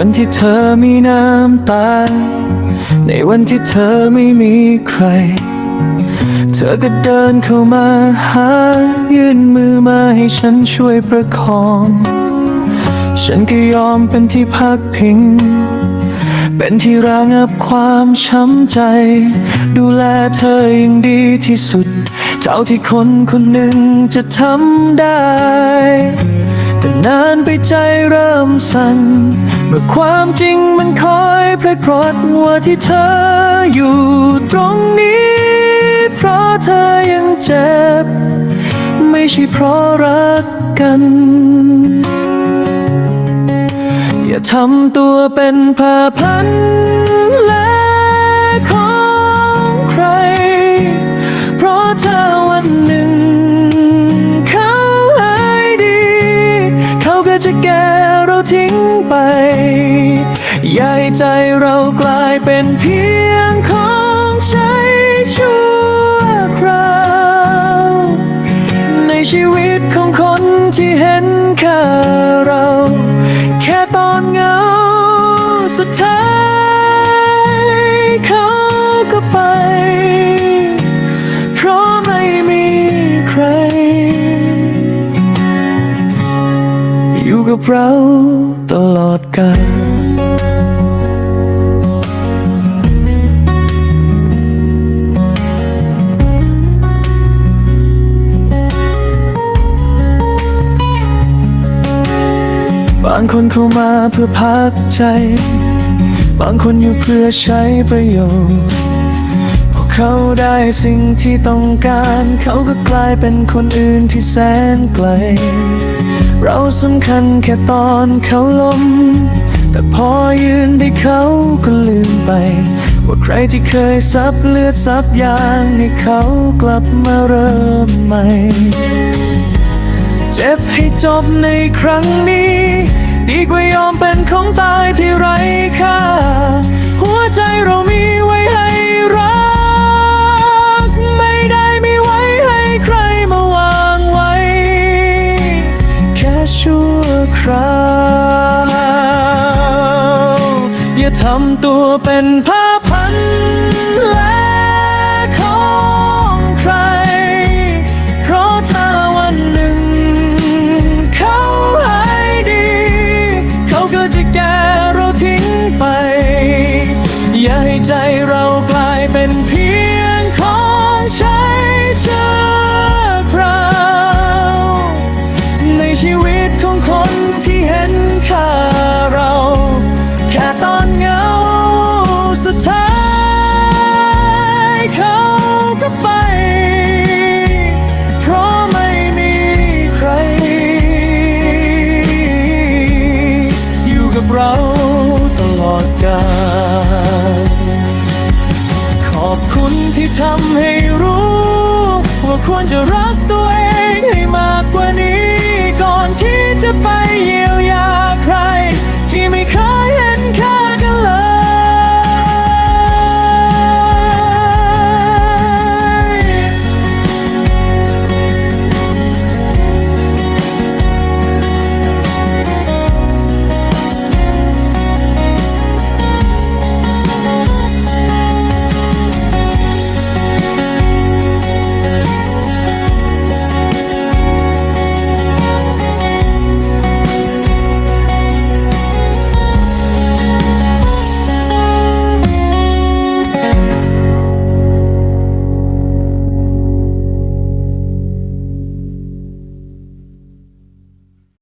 วันที่เธอมีน้ำตา ในวันที่เธอไม่มีใคร เธอก็เดินเข้ามาหา ยื่นมือมาให้ฉันช่วยประคอง ฉันก็ยอมเป็นที่พักพิง เป็นที่ระงับความช้ำใจ ดูแลเธออย่างดีที่สุด เท่าที่คนคนหนึ่งจะทำได้ นานไปใจเริ่มสั่น เมื่อความจริงมันคอยพลดพรดว่าที่เธออยู่ตรงนี้ เพราะเธอยังเจ็บ ไม่ใช่เพราะรักกัน อย่าทำตัวเป็นผ้าพันและขอ ไปอยาให้ใจเรากลายเป็นเพียงของใช้ชั่วคราว ในชีวิตของคนที่เห็นค่าเรา แค่ตอนเหงาสุดท้าย อยู่กับเราตลอดกาลบางคนเข้ามาเพื่อพักใจ บางคนอยู่เพื่อใช้ประโยชน์ พอเขาได้สิ่งที่ต้องการ เขาก็กลายเป็นคนอื่นที่แสนไกล เราสำคัญแค่ตอนเขาล้ม แต่พอยืนได้เขาก็ลืมไป ว่าใครที่เคยซับเลือดซับยางให้เขากลับมาเริ่มใหม่ เจ็บให้จบในครั้งนี้ ดีกว่ายอมเป็นของตายที่ไร้ ทำตัวเป็นผ้าพันและของใคร เพราะถ้าวันหนึ่ง เขาหายดี เขาก็จะแก่เราทิ้งไป อย่าให้ใจเรากลายเป็นพี่ ราตลอดกาลขอบคุณที่ทำให้รู้ ว่าควรจะรักตัว